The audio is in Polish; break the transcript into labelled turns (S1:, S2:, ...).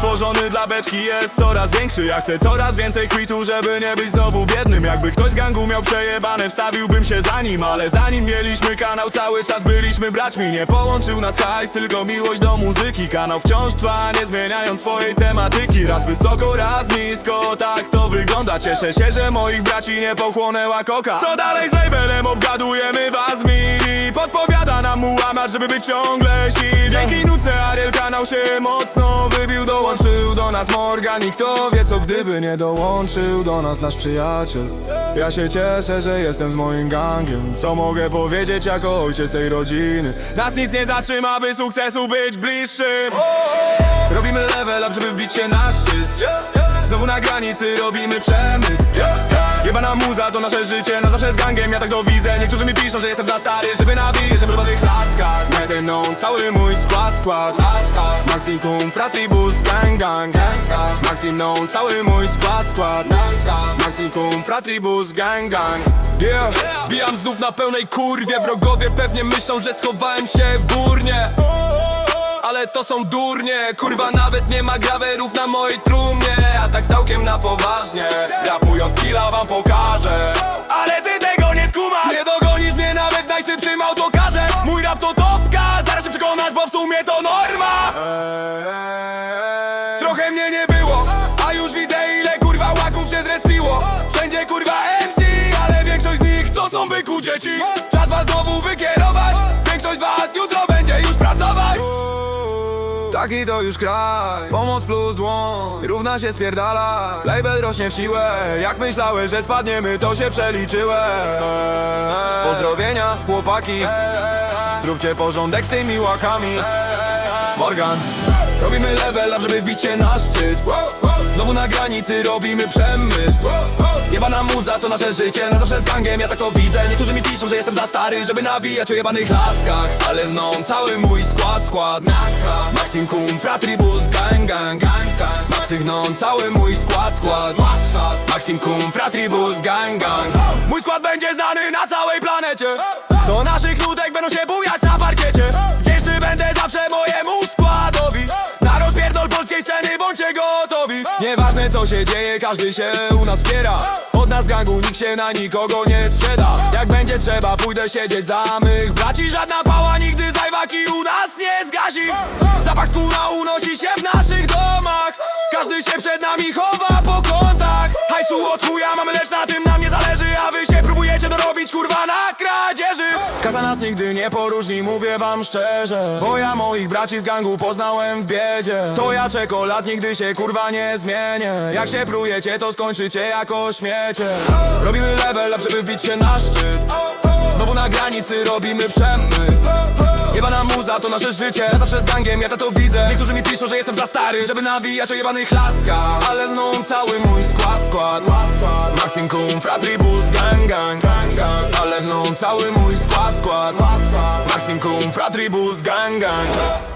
S1: stworzony dla beczki jest coraz większy. Ja chcę coraz więcej kwitu, żeby nie być znowu biednym. Jakby ktoś z gangu miał przejebane, wstawiłbym się za nim. Ale zanim mieliśmy kanał, cały czas byliśmy braćmi. Nie połączył nas hajs, tylko miłość do muzyki. Kanał wciąż trwa, nie zmieniając swojej tematyki. Raz wysoko, raz nisko, tak to wygląda. Cieszę się, że moich braci nie pochłonęła koka. Co dalej z labelem, obgadujemy Muhammad, żeby być ciągle silny. Dzięki nuce Ariel kanał się mocno wybił Dołączył do nas Morgan. I kto wie co gdyby nie dołączył do nas nasz przyjaciel. Ja się cieszę, że jestem z moim gangiem. Co mogę powiedzieć jako ojciec tej rodziny? Nas nic nie zatrzyma, by sukcesu być bliższym. Robimy level up, żeby wbić się na szczyt. Znowu na granicy robimy przemyt Jebana muza to nasze życie, na zawsze z gangiem, ja tak to widzę. Niektórzy mi piszą, że jestem za stary, żeby nawijać w tych laskach. Nie ze mną cały mój skład, skład. Maxim Kum, Fratribus, gang, gang Maxim mną cały mój skład, skład. Maxim Kum, Fratribus, gang, gang. Yeah, bijam znów na pełnej kurwie Wrogowie pewnie myślą, że schowałem się w urnie ale to są durnie Kurwa nawet nie ma grawerów na mojej trumnie. A tak całkiem na poważnie Rapując killa wam pokażę. Ale ty tego nie skumasz. Nie dogonisz mnie nawet najszybszym autokarze Mój rap to topka Taki to już kraj. Pomoc plus dłoń Równa się spierdala. Label rośnie w siłę. Jak myślałeś, że spadniemy to się przeliczyłem. Pozdrowienia chłopaki. Zróbcie porządek z tymi łakami. Morgan. Robimy level up, żeby wbić się na szczyt Znowu na granicy robimy przemyt. Jebana muza to nasze życie, na zawsze z gangiem, ja tak to widzę. Niektórzy mi piszą, że jestem za stary, żeby nawijać o jebanych laskach. Ale zną cały mój skład, skład. Maxim Kum, Fratribus, gang, gang, gang Maxim gną cały mój skład, skład. Maxim Kum, Fratribus, gang, gang. Mój skład będzie znany na całej planecie. Do naszych nutek będą się bujać Nieważne co się dzieje, każdy się u nas wspiera. Od nas gangu nikt się na nikogo nie sprzeda. Jak będzie trzeba pójdę siedzieć za mych braci. Żadna pała nigdy zajwaki Kaza nas nigdy nie poróżni, mówię wam szczerze. Bo ja moich braci z gangu poznałem w biedzie. To ja czekolad nigdy się kurwa nie zmienię. Jak się prujecie to skończycie jako śmiecie. Robimy level up, żeby wbić się na szczyt. Znowu na granicy robimy przemyt. Jebana muza to nasze życie. Ja zawsze z gangiem, ja to, widzę. Niektórzy mi piszą, że jestem za stary Żeby nawijać o jebanych laskach. Ale zną cały mój skład, skład Maxim Kum, Fratribus, gang, gang, gang Ale zną cały mój skład, skład Maxim Kum, Fratribus, gang, gang